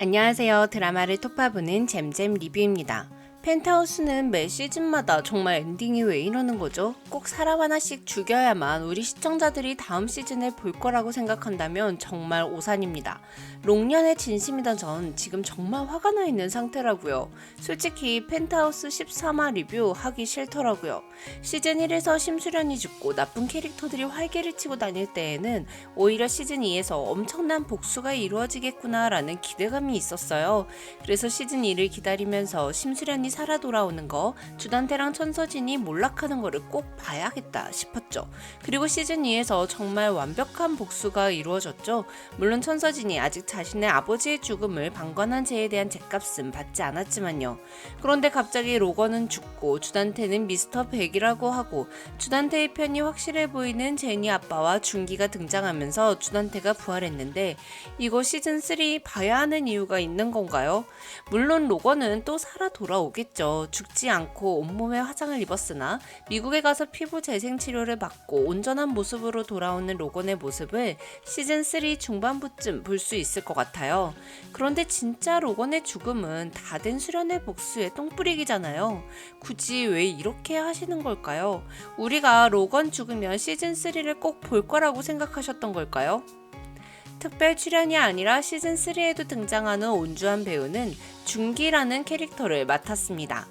안녕하세요. 드라마를 톱파보는 잼잼 리뷰입니다. 펜트하우스는 매 시즌마다 정말 엔딩이 왜 이러는 거죠? 꼭 사람 하나씩 죽여야만 우리 시청자들이 다음 시즌을 볼 거라고 생각한다면 정말 오산입니다. 롱년의 진심이던 전 지금 정말 화가 나 있는 상태라고요. 솔직히 펜트하우스 13화 리뷰 하기 싫더라고요. 시즌 1에서 심수련이 죽고 나쁜 캐릭터들이 활개를 치고 다닐 때에는 오히려 시즌 2에서 엄청난 복수가 이루어지겠구나라는 기대감이 있었어요. 그래서 시즌 2를 기다리면서 심수련이 살아 돌아오는 거, 주단태랑 천서진이 몰락하는 거를 꼭 봐야겠다 싶었죠. 그리고 시즌 2에서 정말 완벽한 복수가 이루어졌죠. 물론 천서진이 아직 자신의 아버지의 죽음을 방관한 죄에 대한 죄값은 받지 않았지만요. 그런데 갑자기 로건은 죽고 주단태는 미스터 백이라고 하고 주단태의 편이 확실해 보이는 제니 아빠와 준기가 등장하면서 주단태가 부활했는데 이거 시즌 3 봐야 하는 이유가 있는 건가요? 물론 로건은 또 살아 돌아오겠 죠. 했죠. 죽지 않고 온몸에 화장을 입었으나 미국에 가서 피부 재생 치료를 받고 온전한 모습으로 돌아오는 로건의 모습을 시즌 3 중반부쯤 볼 수 있을 것 같아요. 그런데 진짜 로건의 죽음은 다 된 수련의 복수의 똥뿌리기잖아요. 굳이 왜 이렇게 하시는 걸까요? 우리가 로건 죽으면 시즌 3를 꼭 볼 거라고 생각하셨던 걸까요? 특별 출연이 아니라 시즌 3에도 등장하는 온주한 배우는 중기라는 캐릭터를 맡았습니다.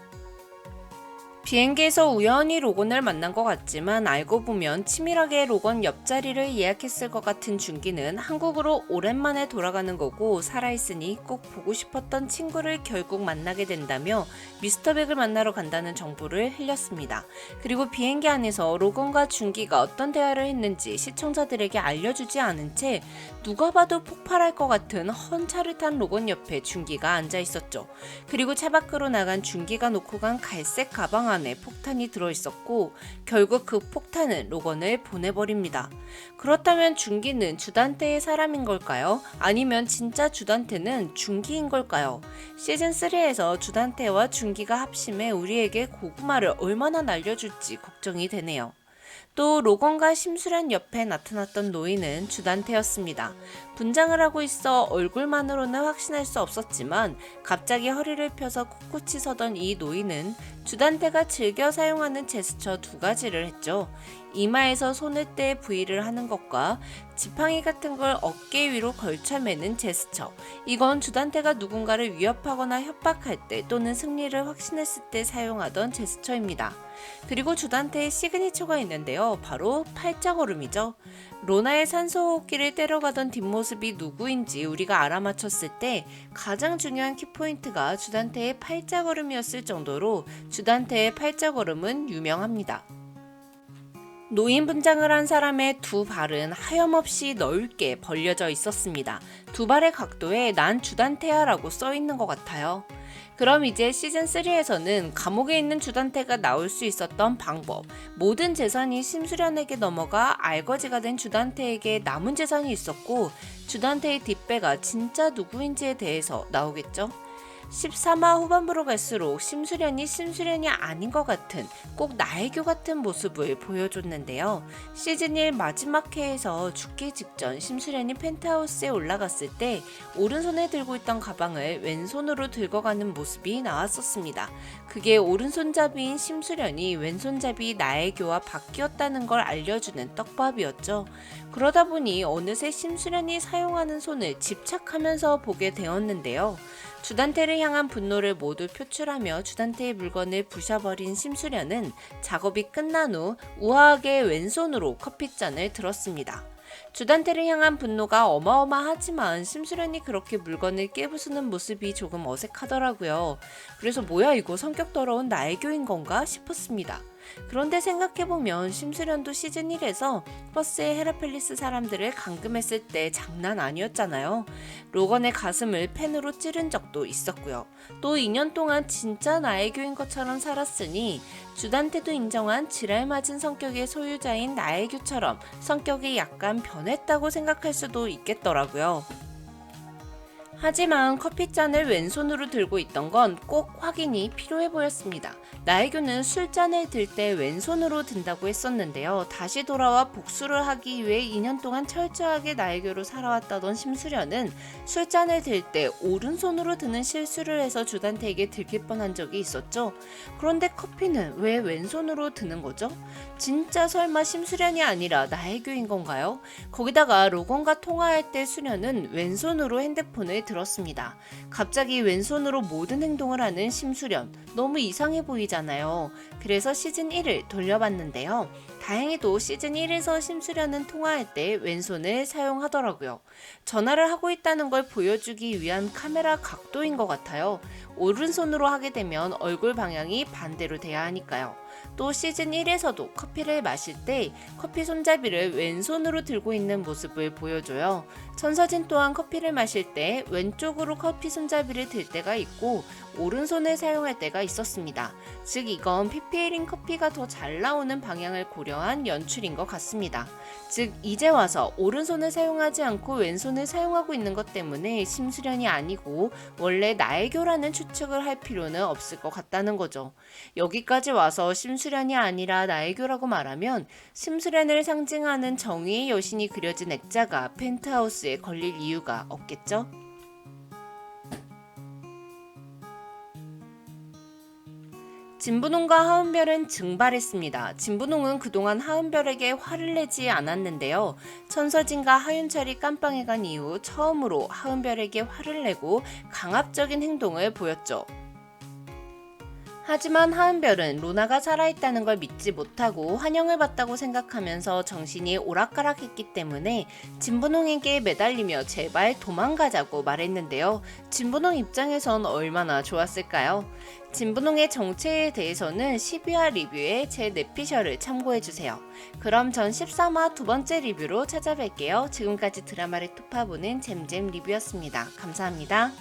비행기에서 우연히 로건을 만난 것 같지만 알고 보면 치밀하게 로건 옆자리를 예약했을 것 같은 준기는 한국으로 오랜만에 돌아가는 거고 살아있으니 꼭 보고 싶었던 친구를 결국 만나게 된다며 미스터백을 만나러 간다는 정보를 흘렸습니다. 그리고 비행기 안에서 로건과 준기가 어떤 대화를 했는지 시청자들에게 알려주지 않은 채 누가 봐도 폭발할 것 같은 헌 차를 탄 로건 옆에 준기가 앉아 있었죠. 그리고 차 밖으로 나간 준기가 놓고 간 갈색 가방 안에 폭탄이 들어있었고 결국 그 폭탄은 로건을 보내버립니다. 그렇다면 준기는 주단태의 사람인 걸까요? 아니면 진짜 주단태는 준기인 걸까요? 시즌 3에서 주단태와 준기가 합심해 우리에게 고구마를 얼마나 날려줄지 걱정이 되네요. 또 로건과 심수란 옆에 나타났던 노인은 주단태였습니다. 분장을 하고 있어 얼굴만으로는 확신할 수 없었지만 갑자기 허리를 펴서 꿋꿋이 서던 이 노인은 주단태가 즐겨 사용하는 제스처 두 가지를 했죠. 이마에서 손을 떼 부위를 하는 것과 지팡이 같은 걸 어깨 위로 걸쳐매는 제스처. 이건 주단태가 누군가를 위협하거나 협박할 때 또는 승리를 확신했을 때 사용하던 제스처입니다. 그리고 주단태의 시그니처가 있는데요. 바로 팔자걸음이죠. 로나의 산소호흡기를 때려가던 뒷모습이 누구인지 우리가 알아맞혔을 때 가장 중요한 키포인트가 주단태의 팔자걸음이었을 정도로 주단태의 팔자걸음은 유명합니다. 노인 분장을 한 사람의 두 발은 하염없이 넓게 벌려져 있었습니다. 두 발의 각도에 난 주단태야라고 써 있는 것 같아요. 그럼 이제 시즌 3에서는 감옥에 있는 주단태가 나올 수 있었던 방법, 모든 재산이 심수련에게 넘어가 알거지가 된 주단태에게 남은 재산이 있었고, 주단태의 뒷배가 진짜 누구인지에 대해서 나오겠죠? 13화 후반부로 갈수록 심수련이 심수련이 아닌 것 같은 꼭 나혜교 같은 모습을 보여줬는데요. 시즌 1 마지막 회에서 죽기 직전 심수련이 펜트하우스에 올라갔을 때 오른손에 들고 있던 가방을 왼손으로 들고 가는 모습이 나왔었습니다. 그게 오른손잡이인 심수련이 왼손잡이 나혜교와 바뀌었다는 걸 알려주는 떡밥이었죠. 그러다 보니 어느새 심수련이 사용하는 손을 집착하면서 보게 되었는데요. 주단태를 향한 분노를 모두 표출하며 주단태의 물건을 부셔버린 심수련은 작업이 끝난 후 우아하게 왼손으로 커피잔을 들었습니다. 주단태를 향한 분노가 어마어마하지만 심수련이 그렇게 물건을 깨부수는 모습이 조금 어색하더라고요. 그래서 뭐야 이거 성격 더러운 나의 교인 건가 싶었습니다. 그런데 생각해보면 심수련도 시즌 1에서 버스의 헤라펠리스 사람들을 감금했을 때 장난 아니었잖아요. 로건의 가슴을 펜으로 찌른 적도 있었고요. 또 2년 동안 진짜 나의 교인 것처럼 살았으니 주단태도 인정한 지랄 맞은 성격의 소유자인 나의 교처럼 성격이 약간 변했다고 생각할 수도 있겠더라고요. 하지만 커피잔을 왼손으로 들고 있던 건 꼭 확인이 필요해 보였습니다. 나혜교는 술잔을 들 때 왼손으로 든다고 했었는데요. 다시 돌아와 복수를 하기 위해 2년 동안 철저하게 나혜교로 살아왔다던 심수련은 술잔을 들 때 오른손으로 드는 실수를 해서 주단태에게 들킬 뻔한 적이 있었죠. 그런데 커피는 왜 왼손으로 드는 거죠? 진짜 설마 심수련이 아니라 나혜교인 건가요? 거기다가 로건과 통화할 때 수련은 왼손으로 핸드폰을 들 었습니다. 갑자기 왼손으로 모든 행동을 하는 심수련. 너무 이상해 보이잖아요. 그래서 시즌 1을 돌려봤는데요. 다행히도 시즌 1에서 심수련은 통화할 때 왼손을 사용하더라고요. 전화를 하고 있다는 걸 보여주기 위한 카메라 각도인 것 같아요. 오른손으로 하게 되면 얼굴 방향이 반대로 돼야 하니까요. 또 시즌 1에서도 커피를 마실 때 커피 손잡이를 왼손으로 들고 있는 모습을 보여줘요. 천서진 또한 커피를 마실 때 왼쪽으로 커피 손잡이를 들 때가 있고 오른손을 사용할 때가 있었습니다. 즉 이건 PPL인 커피가 더 잘 나오는 방향을 고려한 연출인 것 같습니다. 즉 이제 와서 오른손을 사용하지 않고 왼손을 사용하고 있는 것 때문에 심수련이 아니고 원래 나의교라는 추측을 할 필요는 없을 것 같다는 거죠. 여기까지 와서 심수련이 아니라 나의교라고 말하면 심수련을 상징하는 정의의 여신이 그려진 액자가 펜트하우스에 걸릴 이유가 없겠죠? 진분홍과 하은별은 증발했습니다. 진분홍은 그동안 하은별에게 화를 내지 않았는데요. 천서진과 하윤철이 깜빵에 간 이후 처음으로 하은별에게 화를 내고 강압적인 행동을 보였죠. 하지만 하은별은 로나가 살아있다는 걸 믿지 못하고 환영을 받다고 생각하면서 정신이 오락가락했기 때문에 진분홍에게 매달리며 제발 도망가자고 말했는데요. 진분홍 입장에선 얼마나 좋았을까요? 진분홍의 정체에 대해서는 12화 리뷰에 제 내피셜을 참고해주세요. 그럼 전 13화 두 번째 리뷰로 찾아뵐게요. 지금까지 드라마를 톱파보는 잼잼 리뷰였습니다. 감사합니다.